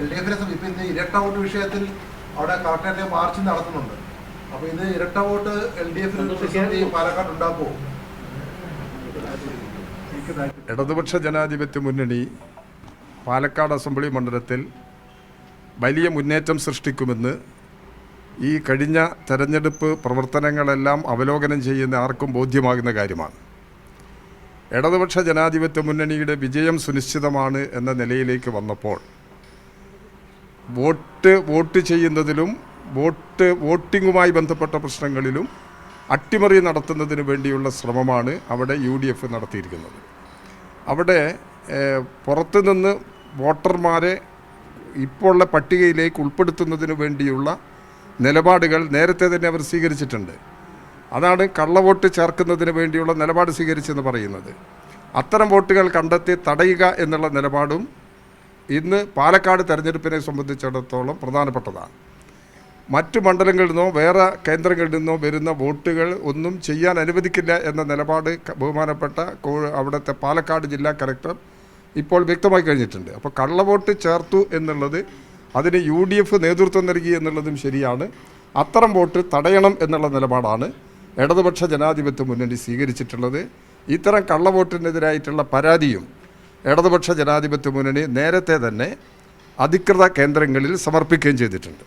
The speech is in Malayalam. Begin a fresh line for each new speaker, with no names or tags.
എൽ ഡി എഫിനെ ഇപ്പം ഇന്ന് ഇരട്ട വോട്ട് വിഷയത്തിൽ അവിടെ കളക്ടറേറ്റ് മാർച്ച് നടത്തുന്നുണ്ട്. അപ്പൊ ഇത് ഇരട്ട വോട്ട് എൽ ഡി എഫിന് പാലക്കാട് ഉണ്ടാക്കുമോ
ഇടതുപക്ഷ ജനാധിപത്യ മുന്നണി പാലക്കാട് അസംബ്ലി മണ്ഡലത്തിൽ വലിയ മുന്നേറ്റം സൃഷ്ടിക്കുമെന്ന് ഈ കഴിഞ്ഞ തെരഞ്ഞെടുപ്പ് പ്രവർത്തനങ്ങളെല്ലാം അവലോകനം ചെയ്യുന്ന ആർക്കും ബോധ്യമാകുന്ന കാര്യമാണ്. ഇടതുപക്ഷ ജനാധിപത്യ മുന്നണിയുടെ വിജയം സുനിശ്ചിതമാണ് എന്ന നിലയിലേക്ക് വന്നപ്പോൾ വോട്ട് വോട്ട് ചെയ്യുന്നതിലും വോട്ട് വോട്ടിങ്ങുമായി ബന്ധപ്പെട്ട പ്രശ്നങ്ങളിലും അട്ടിമറി നടത്തുന്നതിന് വേണ്ടിയുള്ള ശ്രമമാണ് അവിടെ യു ഡി എഫ് നടത്തിയിരിക്കുന്നത്. അവിടെ പുറത്തുനിന്ന് പുറത്തു നിന്ന് വോട്ടർമാരെ ഇപ്പോൾ ഉള്ള പട്ടികയിലേക്ക് ഉൾപ്പെടുത്തുന്നതിന് വേണ്ടിയുള്ള നിലപാടുകൾ നേരത്തെ തന്നെ അവർ സ്വീകരിച്ചിട്ടുണ്ട്. അതാണ് കള്ളവോട്ട് ചേർക്കുന്നതിന് വേണ്ടിയുള്ള നിലപാട് സ്വീകരിച്ചെന്ന് പറയുന്നത്. അത്തരം വോട്ടുകൾ കണ്ടെത്തി തടയുക എന്നുള്ള നിലപാടും ഇന്ന് പാലക്കാട് തെരഞ്ഞെടുപ്പിനെ സംബന്ധിച്ചിടത്തോളം പ്രധാനപ്പെട്ടതാണ്. മറ്റു മണ്ഡലങ്ങളിൽ നിന്നോ വേറെ കേന്ദ്രങ്ങളിൽ നിന്നോ വരുന്ന വോട്ടുകൾ ഒന്നും ചെയ്യാൻ അനുവദിക്കില്ല എന്ന നിലപാട് ബഹുമാനപ്പെട്ട അവിടുത്തെ പാലക്കാട് ജില്ലാ കലക്ടർ ഇപ്പോൾ വ്യക്തമായി കഴിഞ്ഞിട്ടുണ്ട്. അപ്പോൾ കള്ളവോട്ട് ചേർത്തു എന്നുള്ളത് അതിന് യു ഡി എഫ് നേതൃത്വം നൽകി എന്നുള്ളതും ശരിയാണ്. അത്തരം വോട്ട് തടയണം എന്നുള്ള നിലപാടാണ് ഇടതുപക്ഷ ജനാധിപത്യ മുന്നണി സ്വീകരിച്ചിട്ടുള്ളത്. ഇത്തരം കള്ളവോട്ടിനെതിരായിട്ടുള്ള പരാതിയും ഇടതുപക്ഷ ജനാധിപത്യ മുന്നണി നേരത്തെ തന്നെ അധികൃത കേന്ദ്രങ്ങളിൽ സമർപ്പിക്കുകയും ചെയ്തിട്ടുണ്ട്.